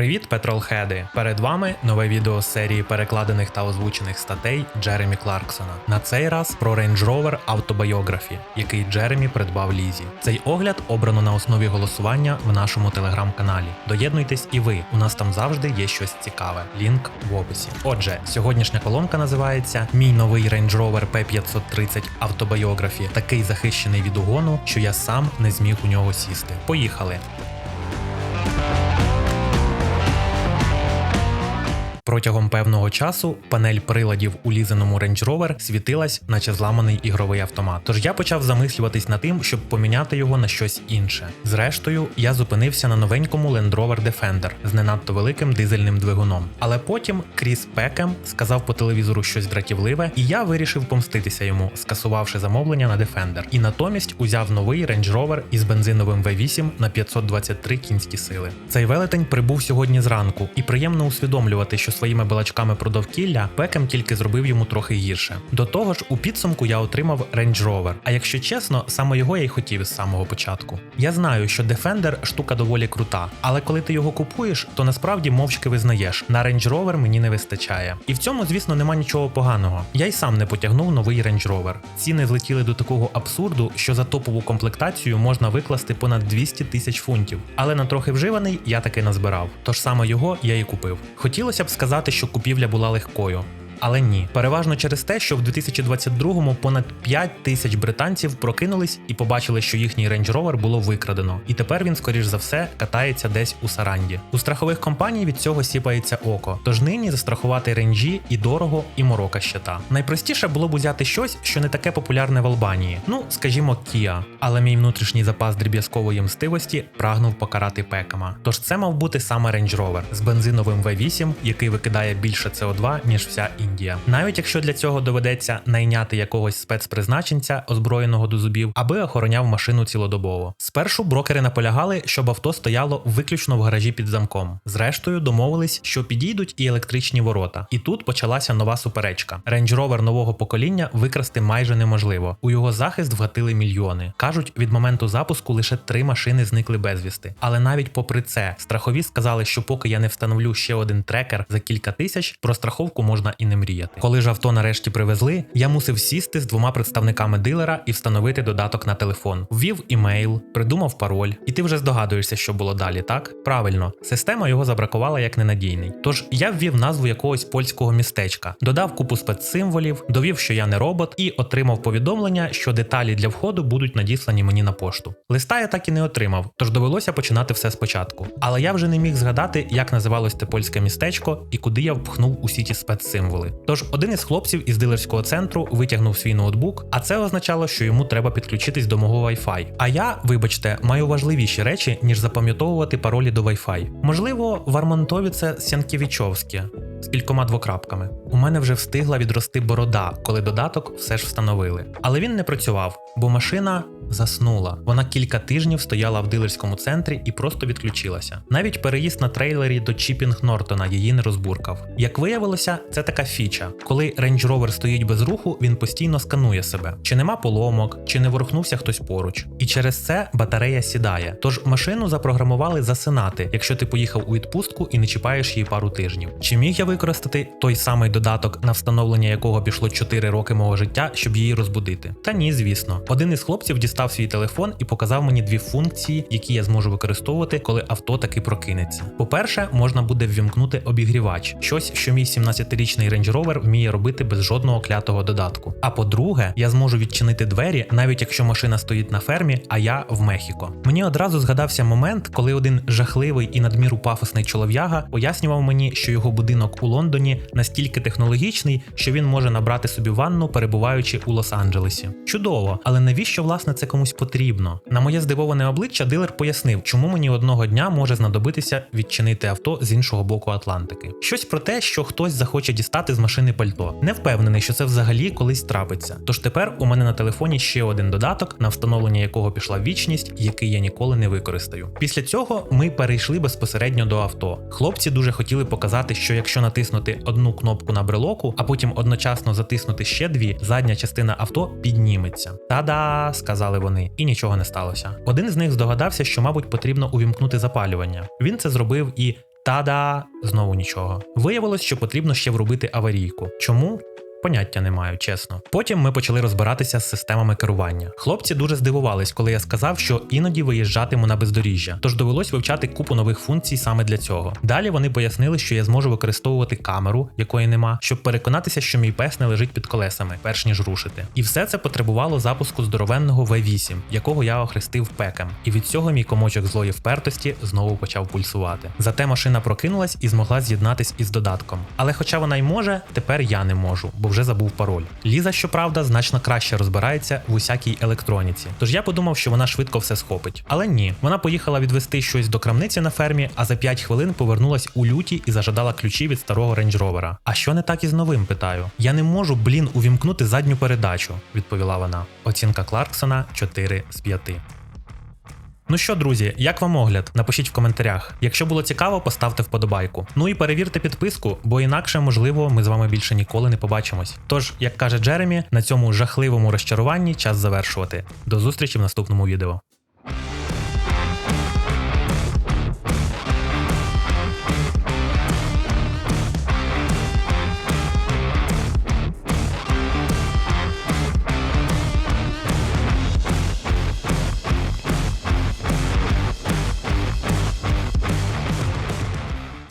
Привіт, петролхеди! Перед вами нове відео з серії перекладених та озвучених статей Джеремі Кларксона. На цей раз про Range Rover Autobiography, який Джеремі придбав Лізі. Цей огляд обрано на основі голосування в нашому телеграм-каналі. Доєднуйтесь і ви, у нас там завжди є щось цікаве. Лінк в описі. Отже, сьогоднішня колонка називається Мій новий Range Rover P530 Autobiography, такий захищений від угону, що я сам не зміг у нього сісти. Поїхали! Протягом певного часу панель приладів у лізаному Range Rover світилась, наче зламаний ігровий автомат. Тож я почав замислюватись над тим, щоб поміняти його на щось інше. Зрештою, я зупинився на новенькому Land Rover Defender з не надто великим дизельним двигуном. Але потім Кріс Пекем сказав по телевізору щось дратівливе, і я вирішив помститися йому, скасувавши замовлення на Defender. І натомість узяв новий Range Rover із бензиновим V8 на 523 кінські сили. Цей велетень прибув сьогодні зранку, і приємно усвідомлювати, що своїми балачками про довкілля Пекем тільки зробив йому трохи гірше. До того ж, у підсумку я отримав Range Rover, а якщо чесно, саме його я й хотів з самого початку. Я знаю, що Defender штука доволі крута, але коли ти його купуєш, то насправді мовчки визнаєш, на Range Rover мені не вистачає. І в цьому, звісно, нема нічого поганого. Я й сам не потягнув новий Range Rover. Ціни злетіли до такого абсурду, що за топову комплектацію можна викласти понад 200 тисяч фунтів. Але на трохи вживаний я таки назбирав. Тож саме його я і купив. Хотілося б сказати, що купівля була легкою. Але ні, переважно через те, що в 2022-му понад 5 тисяч британців прокинулись і побачили, що їхній Range Rover було викрадено, і тепер він, скоріш за все, катається десь у Саранді. У страхових компаній від цього сіпається око. Тож нині застрахувати ренджі і дорого, і морока щита. Найпростіше було б узяти щось, що не таке популярне в Албанії. Ну, скажімо, Kia. Але мій внутрішній запас дріб'язкової мстивості прагнув покарати пекама. Тож це мав бути саме Range Rover з бензиновим V8, який викидає більше CO2, ніж вся Індія. Навіть якщо для цього доведеться найняти якогось спецпризначенця, озброєного до зубів, аби охороняв машину цілодобово. Спершу брокери наполягали, щоб авто стояло виключно в гаражі під замком. Зрештою, домовились, що підійдуть і електричні ворота. І тут почалася нова суперечка. Range Rover нового покоління викрасти майже неможливо. У його захист вгатили мільйони. Кажуть, від моменту запуску лише три машини зникли безвісти. Але навіть попри це, страхові сказали, що поки я не встановлю ще один трекер за кілька тисяч, про страховку можна і не мріяти. Коли ж авто нарешті привезли, я мусив сісти з двома представниками дилера і встановити додаток на телефон. Ввів імейл, придумав пароль, і ти вже здогадуєшся, що було далі, так? Правильно, система його забракувала як ненадійний. Тож я ввів назву якогось польського містечка, додав купу спецсимволів, довів, що я не робот, і отримав повідомлення, що деталі для входу будуть надіслані мені на пошту. Листа я так і не отримав, тож довелося починати все спочатку. Але я вже не міг згадати, як називалось те польське містечко і куди я впхнув усі ті спецсимволи. Тож один із хлопців із дилерського центру витягнув свій ноутбук, а це означало, що йому треба підключитись до мого Wi-Fi. А я, вибачте, маю важливіші речі, ніж запам'ятовувати паролі до Wi-Fi. Можливо, в Армонтові це Сянківічовське. З кількома двокрапками. У мене вже встигла відрости борода, коли додаток все ж встановили. Але він не працював, бо машина заснула. Вона кілька тижнів стояла в дилерському центрі і просто відключилася. Навіть переїзд на трейлері до Чіпінг Нортона її не розбуркав. Як виявилося, це така фіча. Коли Range Rover стоїть без руху, він постійно сканує себе, чи нема поломок, чи не ворухнувся хтось поруч. І через це батарея сідає. Тож машину запрограмували засинати, якщо ти поїхав у відпустку і не чіпаєш її пару тижнів. Чи міг я використати той самий додаток, на встановлення якого пішло 4 роки мого життя, щоб її розбудити? Та ні, звісно. Один із хлопців дістав свій телефон і показав мені дві функції, які я зможу використовувати, коли авто таки прокинеться. По-перше, можна буде ввімкнути обігрівач, щось, що мій 17-річний Range Rover вміє робити без жодного клятого додатку. А по-друге, я зможу відчинити двері, навіть якщо машина стоїть на фермі, а я в Мехіко. Мені одразу згадався момент, коли один жахливий і надміру пафосний чолов'яга пояснював мені, що його будинок у Лондоні настільки технологічний, що він може набрати собі ванну, перебуваючи у Лос-Анджелесі. Чудово, але навіщо власне це комусь потрібно? На моє здивоване обличчя дилер пояснив, чому мені одного дня може знадобитися відчинити авто з іншого боку Атлантики. Щось про те, що хтось захоче дістати з машини пальто. Не впевнений, що це взагалі колись трапиться. Тож тепер у мене на телефоні ще один додаток, на встановлення якого пішла вічність, який я ніколи не використаю. Після цього ми перейшли безпосередньо до авто. Хлопці дуже хотіли показати, що якщо натиснути одну кнопку на брелоку, а потім одночасно затиснути ще дві, задня частина авто підніметься. Та-да, сказали вони, і нічого не сталося. Один з них здогадався, що, мабуть, потрібно увімкнути запалювання. Він це зробив і Та-да, знову нічого. Виявилось, що потрібно ще врубити аварійку. Чому? Поняття не маю, чесно. Потім ми почали розбиратися з системами керування. Хлопці дуже здивувались, коли я сказав, що іноді виїжджатиму на бездоріжжя, тож довелось вивчати купу нових функцій саме для цього. Далі вони пояснили, що я зможу використовувати камеру, якої нема, щоб переконатися, що мій пес не лежить під колесами, перш ніж рушити. І все це потребувало запуску здоровенного V8, якого я охрестив пекем. І від цього мій комочок злої впертості знову почав пульсувати. Зате машина прокинулась і змогла з'єднатись із додатком. Але хоча вона й може, тепер я не можу, бо вже забув пароль. Ліза, щоправда, значно краще розбирається в усякій електроніці. Тож я подумав, що вона швидко все схопить. Але ні, вона поїхала відвести щось до крамниці на фермі, а за 5 хвилин повернулась у люті і зажадала ключі від старого рейндж ровера. А що не так із новим? питаю. Я не можу, блін, увімкнути задню передачу, відповіла вона. Оцінка Кларксона 4 з 5. Ну що, друзі, як вам огляд? Напишіть в коментарях. Якщо було цікаво, поставте вподобайку. Ну і перевірте підписку, бо інакше, можливо, ми з вами більше ніколи не побачимось. Тож, як каже Джеремі, на цьому жахливому розчаруванні час завершувати. До зустрічі в наступному відео.